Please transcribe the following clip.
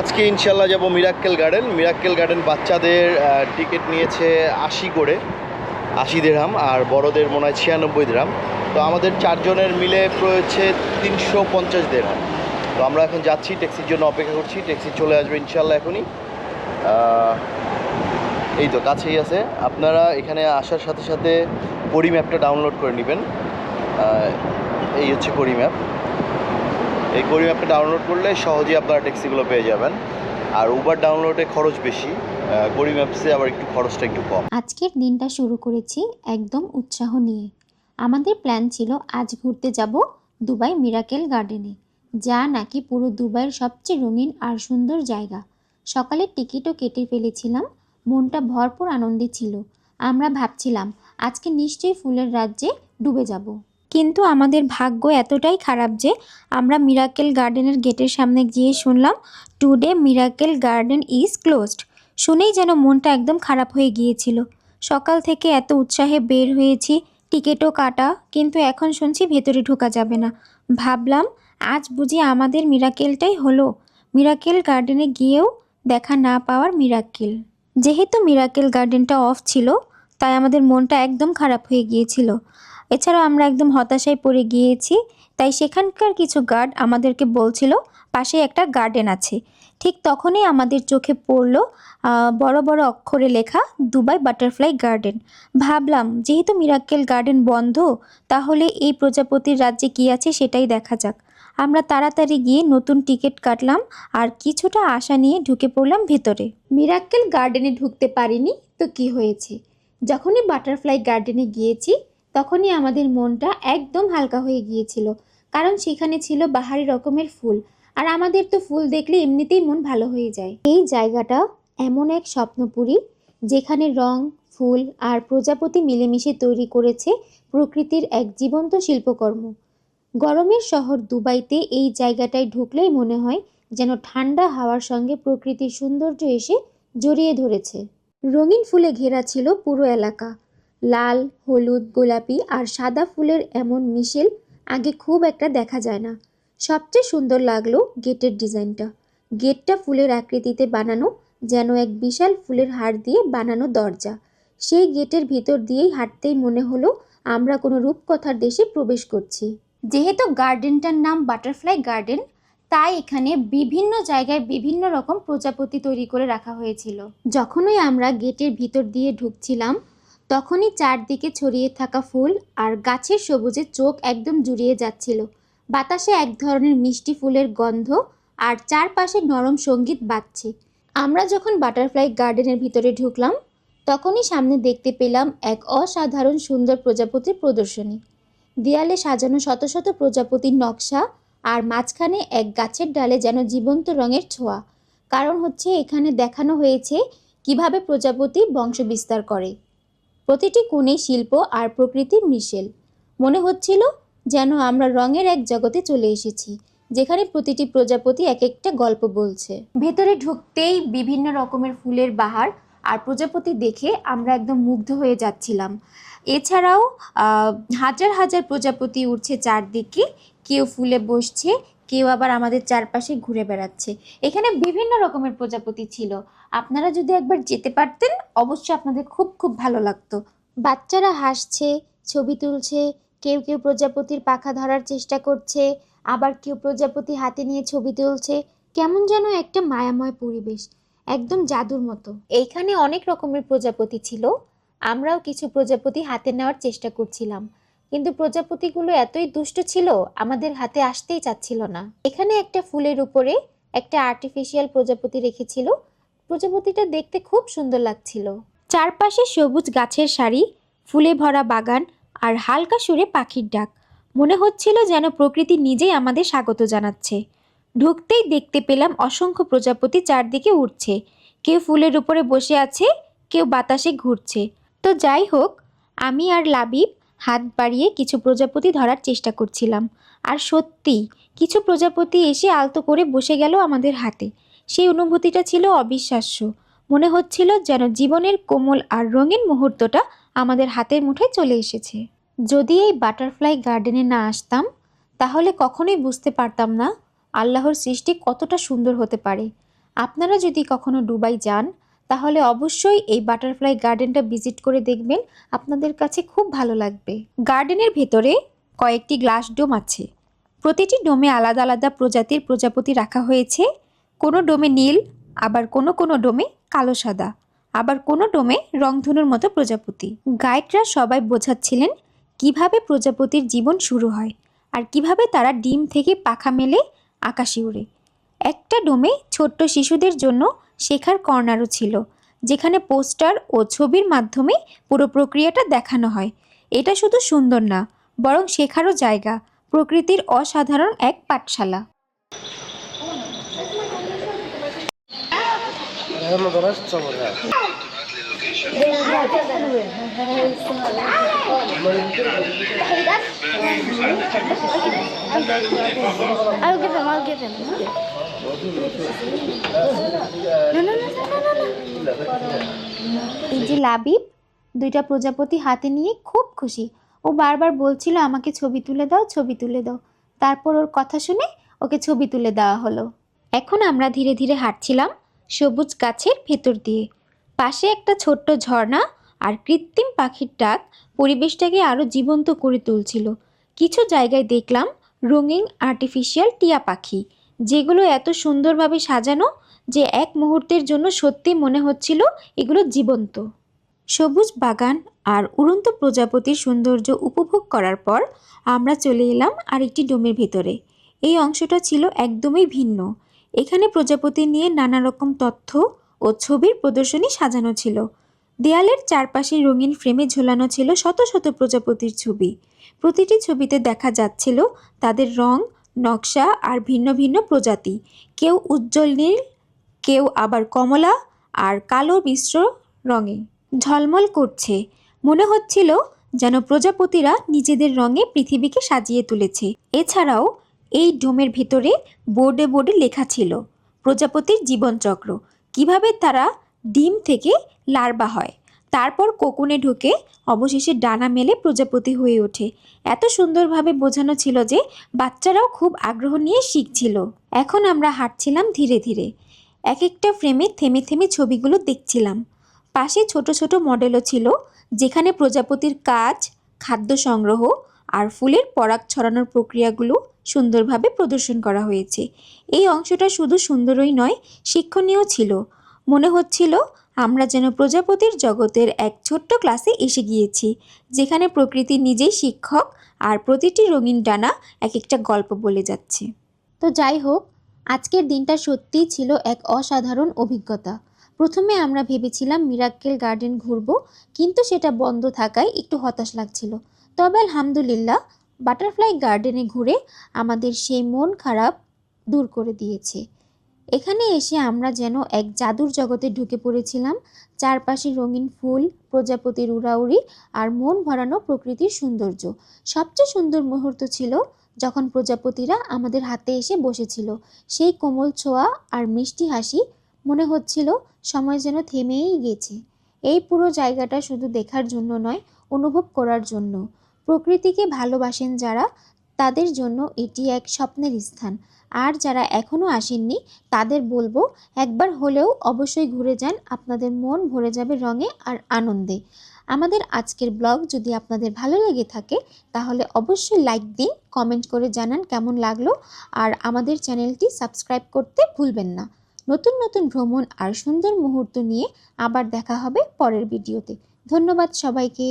আজকে ইনশাল্লাহ যাব মিরাক্কেল গার্ডেন মিরাক্কেল গার্ডেন বাচ্চাদের টিকিট নিয়েছে আশি করে। আশি দেড়হাম আর বড়দের মনে হয় ছিয়ানব্বই দেড়হাম তো আমাদের চারজনের মিলে রয়েছে তিনশো পঞ্চাশ দেড়হাম তো আমরা এখন যাচ্ছি ট্যাক্সির জন্য অপেক্ষা করছি। ট্যাক্সি চলে আসবে ইনশাল্লাহ এখনই। এই তো কাছেই আছে। আপনারা এখানে আসার সাথে সাথে পরি ম্যাপটা ডাউনলোড করে নেবেন। এই হচ্ছে পরি ম্যাপ এই কোরি ম্যাপটা ডাউনলোড করলে সহজেই আপনারা ট্যাক্সিগুলো পেয়ে যাবেন। আর উবার ডাউনলোডে খরচ বেশি কোরি ম্যাপসে আবার একটু খরচটা একটু কম। আজকের দিনটা শুরু করেছি একদম উৎসাহ নিয়ে। আমাদের প্ল্যান ছিল, আজ ঘুরতে যাব দুবাই মিরাকেল গার্ডেনে, যা নাকি পুরো দুবাইয়ের সবচেয়ে রঙিন আর সুন্দর জায়গা। সকালে টিকিটও কেটে ফেলেছিলাম, মনটা ভরপুর আনন্দে ছিল। আমরা ভাবছিলাম, আজকে নিশ্চয়ই ফুলের রাজ্যে ডুবে যাব। কিন্তু আমাদের ভাগ্য এতটাই খারাপ যে আমরা মিরাকেল গার্ডেনের গেটের সামনে গিয়ে শুনলাম today miracle garden is closed শুনেই যেন মনটা একদম খারাপ হয়ে গিয়েছিল। সকাল থেকে এত উৎসাহে বের হয়েছি, টিকিটও কাটা, কিন্তু এখন শুনছি ভেতরে ঢোকা যাবে না। ভাবলাম, আজ বুঝি আমাদের মিরাকেলটাই হলো। মিরাকেল গার্ডেনে গিয়েও দেখা না পাওয়ার মিরাকেল যেহেতু মিরাকেল গার্ডেনটা অফ ছিল, তাই আমাদের মনটা একদম খারাপ হয়ে গিয়েছিল। এছাড়াও আমরা একদম হতাশায় পড়ে গিয়েছি, তাই সেখানকার কিছু গার্ড আমাদেরকে বলছিল, পাশে একটা গার্ডেন আছে। ঠিক তখনই আমাদের চোখে পড়ল বড় বড় অক্ষরে লেখা, দুবাই বাটারফ্লাই গার্ডেন ভাবলাম, যেহেতু মিরাক্কেল গার্ডেন বন্ধ, তাহলে এই প্রজাপতির রাজ্যে কী আছে সেটাই দেখা যাক। আমরা তাড়াতাড়ি গিয়ে নতুন টিকিট কাটলাম, আর কিছুটা আশা নিয়ে ঢুকে পড়লাম ভেতরে। মিরাক্কেল গার্ডেনে ঢুকতে পারিনি, তো কি হয়েছে? যখনই বাটারফ্লাই গার্ডেনে গিয়েছি তখনই আমাদের মনটা একদম হালকা হয়ে গিয়েছিল, কারণ সেখানে ছিল বাহারি রকমের ফুল, আর আমাদের তো ফুল দেখলে এমনিতেই মন ভালো হয়ে যায়। এই জায়গাটা এমন এক স্বপ্নপুরী, যেখানে রং, ফুল আর প্রজাপতি মিলেমিশে তৈরি করেছে প্রকৃতির এক জীবন্ত শিল্পকর্ম। গরমের শহর দুবাইতে এই জায়গাটায় ঢুকলেই মনে হয় যেন ঠান্ডা হাওয়ার সঙ্গে প্রকৃতির সৌন্দর্য এসে জড়িয়ে ধরেছে। রঙিন ফুলে ঘেরা ছিল পুরো এলাকা লাল, হলুদ, গোলাপি আর সাদা ফুলের এমন মিশেল আগে খুব একটা দেখা যায় না। সবচেয়ে সুন্দর লাগল গেটের ডিজাইনটা। গেটটা ফুলের আকৃতিতে বানানো, যেন এক বিশাল ফুলের হার দিয়ে বানানো দরজা। সেই গেটের ভিতর দিয়েই হাঁটতেই মনে হলো, আমরা কোনো রূপকথার দেশে প্রবেশ করছি। যেহেতু গার্ডেনটার নাম বাটারফ্লাই গার্ডেন, তাই এখানে বিভিন্ন জায়গায় বিভিন্ন রকম প্রজাপতি তৈরি করে রাখা হয়েছিল। যখনই আমরা গেটের ভিতর দিয়ে ঢুকছিলাম তখনই চারদিকে ছড়িয়ে থাকা ফুল আর গাছের সবুজে চোখ একদম জুড়িয়ে যাচ্ছিল। বাতাসে এক ধরনের মিষ্টি ফুলের গন্ধ আর চারপাশে নরম সংগীত বাজছে। আমরা যখন বাটারফ্লাই গার্ডেনের ভিতরে ঢুকলাম, তখনই সামনে দেখতে পেলাম এক অসাধারণ সুন্দর প্রজাপতির প্রদর্শনী। দেয়ালে সাজানো শত শত প্রজাপতির নকশা আর মাঝখানে এক গাছের ডালে যেন জীবন্ত রঙের ছোঁয়া। কারণ হচ্ছে এখানে দেখানো হয়েছে কীভাবে প্রজাপতি বংশ বিস্তার করে। প্রতিটি কোণে শিল্প আর প্রকৃতির মিশেল। মনে হচ্ছিল যেন আমরা রঙের এক জগতে চলে এসেছি, যেখানে প্রতিটি প্রজাপতি এক একটা গল্প বলছে। ভেতরে ঢুকতেই বিভিন্ন রকমের ফুলের বাহার আর প্রজাপতি দেখে আমরা একদম মুগ্ধ হয়ে যাচ্ছিলাম। এছাড়াও হাজার হাজার প্রজাপতি উঠছে চারদিকে, কেউ ফুলে বসছে কেউ আবার আমাদের চারপাশে ঘুরে বেড়াচ্ছে। এখানে বিভিন্ন রকমের প্রজাপতি ছিল। আপনারা যদি একবার যেতে পারতেন, অবশ্যই আপনাদের খুব খুব ভালো লাগতো। বাচ্চারা হাসছে, ছবি তুলছে, কেউ কেউ প্রজাপতির পাখা ধরার চেষ্টা করছে, আবার কেউ প্রজাপতি হাতে নিয়ে ছবি তুলছে। কেমন যেন একটা মায়াময় পরিবেশ, একদম জাদুর মতো। এইখানে অনেক রকমের প্রজাপতি ছিল। আমরাও কিছু প্রজাপতি হাতে নেওয়ার চেষ্টা করছিলাম। কিন্তু প্রজাপতিগুলো এতই দুষ্ট ছিল, আমাদের হাতে আসতেই চাচ্ছিল না। এখানে একটা ফুলের উপরে একটা আর্টিফিশিয়াল প্রজাপতি রেখেছিল। প্রজাপতিটা দেখতে খুব সুন্দর লাগছিল। চারপাশে সবুজ গাছের সারি, ফুলে ভরা বাগান আর হালকা সুরে পাখির ডাক। মনে হচ্ছিল যেন প্রকৃতি নিজেই আমাদের স্বাগত জানাচ্ছে। ঢুকতেই দেখতে পেলাম অসংখ্য প্রজাপতি চারদিকে উঠছে কেউ ফুলের উপরে বসে আছে, কেউ বাতাসে ঘুরছে। তো যাই হোক, আমি আর লাবিব হাত বাড়িয়ে কিছু প্রজাপতি ধরার চেষ্টা করছিলাম। আর সত্যি, কিছু প্রজাপতি এসে আলতো করে বসে গেল আমাদের হাতে। সেই অনুভূতিটা ছিল অবিশ্বাস্য। মনে হচ্ছিল যেন জীবনের কোমল আর রঙিন মুহূর্তটা আমাদের হাতের মুঠোয় চলে এসেছে। যদি এই বাটারফ্লাই গার্ডেনে না আসতাম, তাহলে কখনোই বুঝতে পারতাম না আল্লাহর সৃষ্টি কতটা সুন্দর হতে পারে। আপনারা যদি কখনো ডুবাই যান তাহলে অবশ্যই এই বাটারফ্লাই গার্ডেনটা ভিজিট করে দেখবেন। আপনাদের কাছে খুব ভালো লাগবে। গার্ডেনের ভেতরে কয়েকটি গ্লাস ডোম আছে। প্রতিটি ডোমে আলাদা আলাদা প্রজাতির প্রজাপতি রাখা হয়েছে। কোনো ডোমে নীল, আবার কোনো কোনো ডোমে কালো সাদা, আবার কোনো ডোমে রংধনুর মতো প্রজাপতি। গাইডরা সবাই বোঝাচ্ছিলেন কীভাবে প্রজাপতির জীবন শুরু হয় আর কীভাবে তারা ডিম থেকে পাখা মেলে আকাশে উড়ে। একটা ডোমে ছোট্ট শিশুদের জন্য শেখার কর্নারও ছিল যেখানে পোস্টার ও ছবির মাধ্যমে পুরো প্রক্রিয়াটা দেখানো হয় এটা শুধু সুন্দর না বরং শেখারও জায়গা প্রকৃতির অসাধারণ এক পাঠশালা. I'll give him, I'll give him. এই যে লাবিব, দুইটা প্রজাপতি হাতে নিয়ে খুব খুশি। ও বারবার বলছিল, আমাকে ছবি তুলে দাও, ছবি তুলে দাও। তারপর ওর কথা শুনে ওকে ছবি তুলে দেওয়া হলো। এখন আমরা ধীরে ধীরে হাঁটছিলাম সবুজ গাছের ভেতর দিয়ে। পাশে একটা ছোট্ট ঝর্ণা আর কৃত্রিম পাখির ডাক পরিবেশটাকে আরও জীবন্ত করে তুলছিল। কিছু জায়গায় দেখলাম রঙিন আর্টিফিশিয়াল টিয়া পাখি। যেগুলো এত সুন্দরভাবে সাজানো যে এক মুহূর্তের জন্য সত্যি মনে হচ্ছিল এগুলো জীবন্ত। সবুজ বাগান আর উড়ন্ত প্রজাপতির সৌন্দর্য উপভোগ করার পর আমরা চলে এলাম আরেকটি ডোমের ভেতরে। এই অংশটা ছিল একদমই ভিন্ন। এখানে প্রজাপতি নিয়ে নানা রকম তথ্য ও ছবির প্রদর্শনী সাজানো ছিল। দেয়ালের চারপাশে রঙিন ফ্রেমে ঝোলানো ছিল শত শত প্রজাপতির ছবি। প্রতিটি ছবিতে দেখা যাচ্ছিল তাদের রং নকশা আর ভিন্ন ভিন্ন প্রজাতি। কেউ উজ্জ্বল নীল, কেউ আবার কমলা আর কালো মিশ্র রঙে। ঝলমল করছে। মনে হচ্ছিল যেন প্রজাপতিরা নিজেদের রঙে পৃথিবীকে সাজিয়ে তুলেছে। এছাড়াও এই ডোমের ভেতরে বোর্ডে বোর্ডে লেখা ছিল, প্রজাপতির জীবনচক্র। কীভাবে তারা ডিম থেকে লার্বা হয়? তারপর কোকুনে ঢুকে অবশেষে ডানা মেলে প্রজাপতি হয়ে ওঠে। এত সুন্দরভাবে বোঝানো ছিল যে বাচ্চারাও খুব আগ্রহ নিয়ে শিখছিল। এখন আমরা হাঁটছিলাম ধীরে ধীরে। এক একটা ফ্রেমে থেমে থেমে ছবিগুলো দেখছিলাম। পাশে ছোট ছোট মডেলও ছিল, যেখানে প্রজাপতির কাজ, খাদ্য সংগ্রহ আর ফুলের পরাগ ছড়ানোর প্রক্রিয়াগুলো সুন্দরভাবে প্রদর্শন করা হয়েছে। এই অংশটা শুধু সুন্দরই নয়, শিক্ষণীয় ছিল। মনে হচ্ছিল আমরা যেন প্রজাপতির জগতের এক ছোট্ট ক্লাসে এসে গিয়েছি, যেখানে প্রকৃতি নিজেই শিক্ষক আর প্রতিটি রঙিন ডানা এক একটা গল্প বলে যাচ্ছে। তো যাই হোক, আজকের দিনটা সত্যিই ছিল এক অসাধারণ অভিজ্ঞতা। প্রথমে আমরা ভেবেছিলাম মিরাক্কেল গার্ডেন ঘুরবো, কিন্তু সেটা বন্ধ থাকায় একটু হতাশ লাগছিল। তবে আলহামদুলিল্লাহ, বাটারফ্লাই গার্ডেনে ঘুরে আমাদের সেই মন খারাপ দূর করে দিয়েছে। এখানে এসে আমরা যেন এক জাদুর জগতে ঢুকে পড়েছিলাম। চারপাশে রঙিন ফুল প্রজাপতির উড়াউড়ি আর মন ভরানো প্রকৃতির সৌন্দর্য। সবচেয়ে সুন্দর মুহূর্ত ছিল যখন প্রজাপতিরা আমাদের হাতে এসে বসেছিল। সেই কোমল ছোঁয়া আর মিষ্টি হাসি মনে হচ্ছিল সময় যেন থেমেই গেছে। এই পুরো জায়গাটা শুধু দেখার জন্য নয়, অনুভব করার জন্য। প্রকৃতিকে ভালোবাসেন যারা তাদের জন্য এটি এক স্বপ্নের স্থান। আর যারা এখনও আসেননি, তাদের বলব একবার হলেও অবশ্যই ঘুরে যান, আপনাদের মন ভরে যাবে রঙে আর আনন্দে। আমাদের আজকের ব্লগ যদি আপনাদের ভালো লেগে থাকে, তাহলে অবশ্যই লাইক দিন, কমেন্ট করে জানান কেমন লাগল, আর আমাদের চ্যানেলটি সাবস্ক্রাইব করতে ভুলবেন না। নতুন নতুন ভ্রমণ আর সুন্দর মুহূর্ত নিয়ে আবার দেখা হবে পরের ভিডিওতে। ধন্যবাদ সবাইকে।